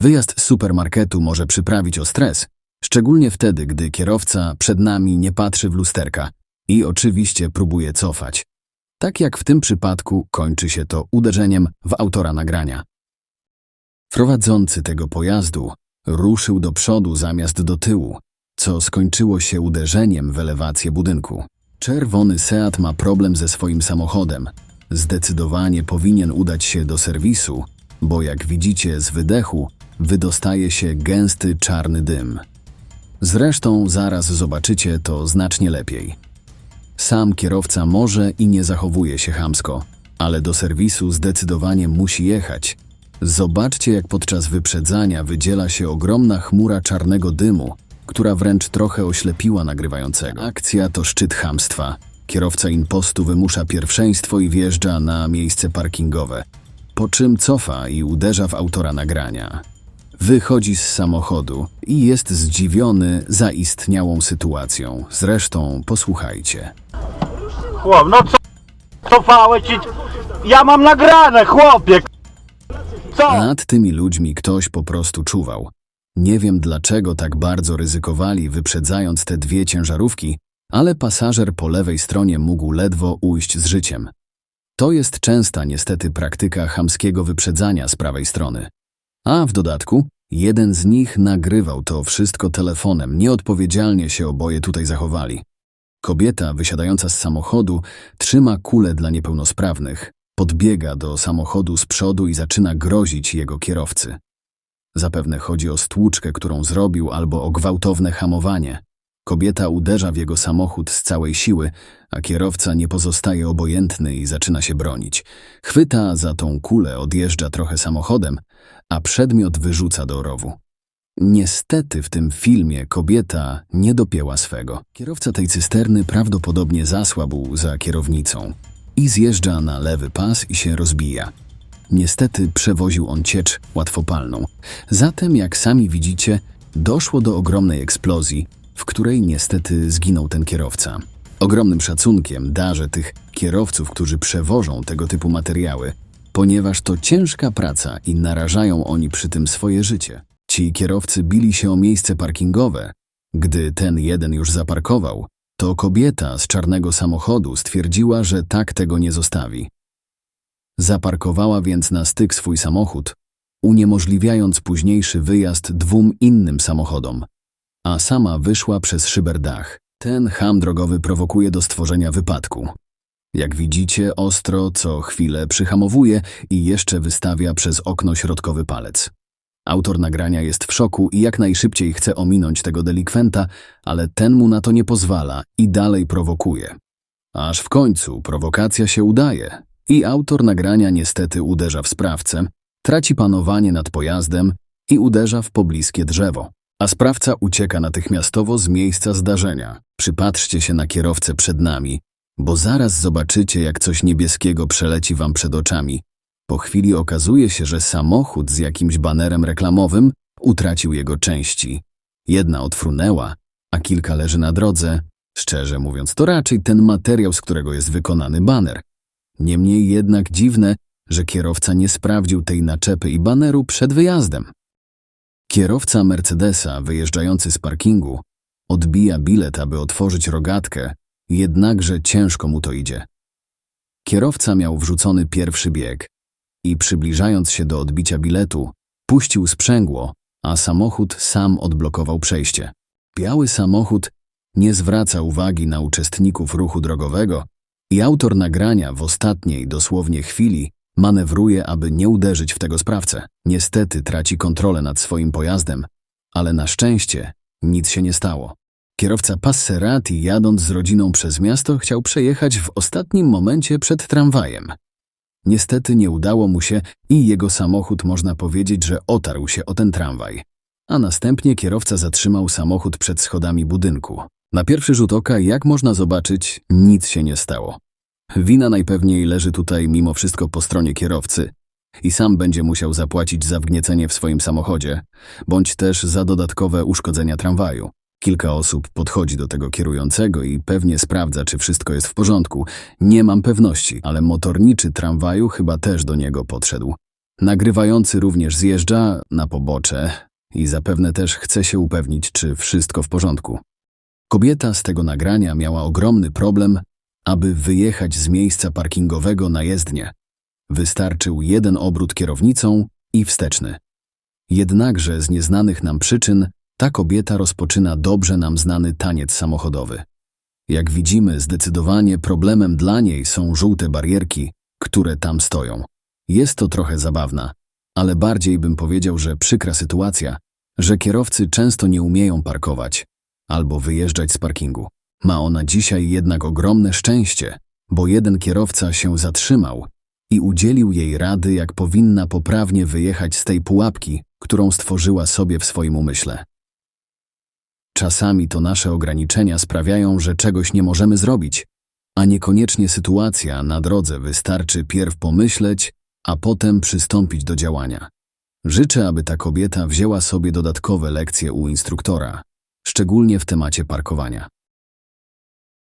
Wyjazd z supermarketu może przyprawić o stres, szczególnie wtedy, gdy kierowca przed nami nie patrzy w lusterka i oczywiście próbuje cofać. Tak jak w tym przypadku kończy się to uderzeniem w autora nagrania. Prowadzący tego pojazdu ruszył do przodu zamiast do tyłu, co skończyło się uderzeniem w elewację budynku. Czerwony Seat ma problem ze swoim samochodem. Zdecydowanie powinien udać się do serwisu, bo jak widzicie z wydechu wydostaje się gęsty czarny dym. Zresztą zaraz zobaczycie to znacznie lepiej. Sam kierowca może i nie zachowuje się chamsko, ale do serwisu zdecydowanie musi jechać. Zobaczcie, jak podczas wyprzedzania wydziela się ogromna chmura czarnego dymu, która wręcz trochę oślepiła nagrywającego. Akcja to szczyt chamstwa. Kierowca impostu wymusza pierwszeństwo i wjeżdża na miejsce parkingowe, po czym cofa i uderza w autora nagrania. Wychodzi z samochodu i jest zdziwiony zaistniałą sytuacją. Zresztą posłuchajcie. Chłop, no co? Cofałeś ci... Ja mam nagrane, chłopie! Co? Nad tymi ludźmi ktoś po prostu czuwał. Nie wiem dlaczego tak bardzo ryzykowali, wyprzedzając te dwie ciężarówki, ale pasażer po lewej stronie mógł ledwo ujść z życiem. To jest częsta niestety praktyka chamskiego wyprzedzania z prawej strony. A w dodatku, jeden z nich nagrywał to wszystko telefonem, nieodpowiedzialnie się oboje tutaj zachowali. Kobieta wysiadająca z samochodu trzyma kulę dla niepełnosprawnych, podbiega do samochodu z przodu i zaczyna grozić jego kierowcy. Zapewne chodzi o stłuczkę, którą zrobił, albo o gwałtowne hamowanie. Kobieta uderza w jego samochód z całej siły, a kierowca nie pozostaje obojętny i zaczyna się bronić. Chwyta za tą kulę, odjeżdża trochę samochodem, a przedmiot wyrzuca do rowu. Niestety w tym filmie kobieta nie dopięła swego. Kierowca tej cysterny prawdopodobnie zasłabł za kierownicą i zjeżdża na lewy pas i się rozbija. Niestety przewoził on ciecz łatwopalną. Zatem, jak sami widzicie, doszło do ogromnej eksplozji, w której niestety zginął ten kierowca. Ogromnym szacunkiem darzę tych kierowców, którzy przewożą tego typu materiały, ponieważ to ciężka praca i narażają oni przy tym swoje życie. Ci kierowcy bili się o miejsce parkingowe. Gdy ten jeden już zaparkował, to kobieta z czarnego samochodu stwierdziła, że tak tego nie zostawi. Zaparkowała więc na styk swój samochód, uniemożliwiając późniejszy wyjazd dwóm innym samochodom, a sama wyszła przez szyberdach. Ten ham drogowy prowokuje do stworzenia wypadku. Jak widzicie, ostro co chwilę przyhamowuje i jeszcze wystawia przez okno środkowy palec. Autor nagrania jest w szoku i jak najszybciej chce ominąć tego delikwenta, ale ten mu na to nie pozwala i dalej prowokuje. Aż w końcu prowokacja się udaje i autor nagrania niestety uderza w sprawcę, traci panowanie nad pojazdem i uderza w pobliskie drzewo. A sprawca ucieka natychmiastowo z miejsca zdarzenia. Przypatrzcie się na kierowcę przed nami, bo zaraz zobaczycie, jak coś niebieskiego przeleci wam przed oczami. Po chwili okazuje się, że samochód z jakimś banerem reklamowym utracił jego części. Jedna odfrunęła, a kilka leży na drodze. Szczerze mówiąc, to raczej ten materiał, z którego jest wykonany baner. Niemniej jednak dziwne, że kierowca nie sprawdził tej naczepy i baneru przed wyjazdem. Kierowca Mercedesa wyjeżdżający z parkingu odbija bilet, aby otworzyć rogatkę, jednakże ciężko mu to idzie. Kierowca miał wrzucony pierwszy bieg i przybliżając się do odbicia biletu, puścił sprzęgło, a samochód sam odblokował przejście. Biały samochód nie zwraca uwagi na uczestników ruchu drogowego i autor nagrania w ostatniej dosłownie chwili manewruje, aby nie uderzyć w tego sprawcę. Niestety traci kontrolę nad swoim pojazdem, ale na szczęście nic się nie stało. Kierowca Passerati, jadąc z rodziną przez miasto, chciał przejechać w ostatnim momencie przed tramwajem. Niestety nie udało mu się i jego samochód można powiedzieć, że otarł się o ten tramwaj. A następnie kierowca zatrzymał samochód przed schodami budynku. Na pierwszy rzut oka, jak można zobaczyć, nic się nie stało. Wina najpewniej leży tutaj mimo wszystko po stronie kierowcy i sam będzie musiał zapłacić za wgniecenie w swoim samochodzie, bądź też za dodatkowe uszkodzenia tramwaju. Kilka osób podchodzi do tego kierującego i pewnie sprawdza, czy wszystko jest w porządku. Nie mam pewności, ale motorniczy tramwaju chyba też do niego podszedł. Nagrywający również zjeżdża na pobocze i zapewne też chce się upewnić, czy wszystko w porządku. Kobieta z tego nagrania miała ogromny problem, aby wyjechać z miejsca parkingowego na jezdnię. Wystarczył jeden obrót kierownicą i wsteczny. Jednakże z nieznanych nam przyczyn ta kobieta rozpoczyna dobrze nam znany taniec samochodowy. Jak widzimy, zdecydowanie problemem dla niej są żółte barierki, które tam stoją. Jest to trochę zabawna, ale bardziej bym powiedział, że przykra sytuacja, że kierowcy często nie umieją parkować albo wyjeżdżać z parkingu. Ma ona dzisiaj jednak ogromne szczęście, bo jeden kierowca się zatrzymał i udzielił jej rady, jak powinna poprawnie wyjechać z tej pułapki, którą stworzyła sobie w swoim umyśle. Czasami to nasze ograniczenia sprawiają, że czegoś nie możemy zrobić, a niekoniecznie sytuacja na drodze wystarczy pierw pomyśleć, a potem przystąpić do działania. Życzę, aby ta kobieta wzięła sobie dodatkowe lekcje u instruktora, szczególnie w temacie parkowania.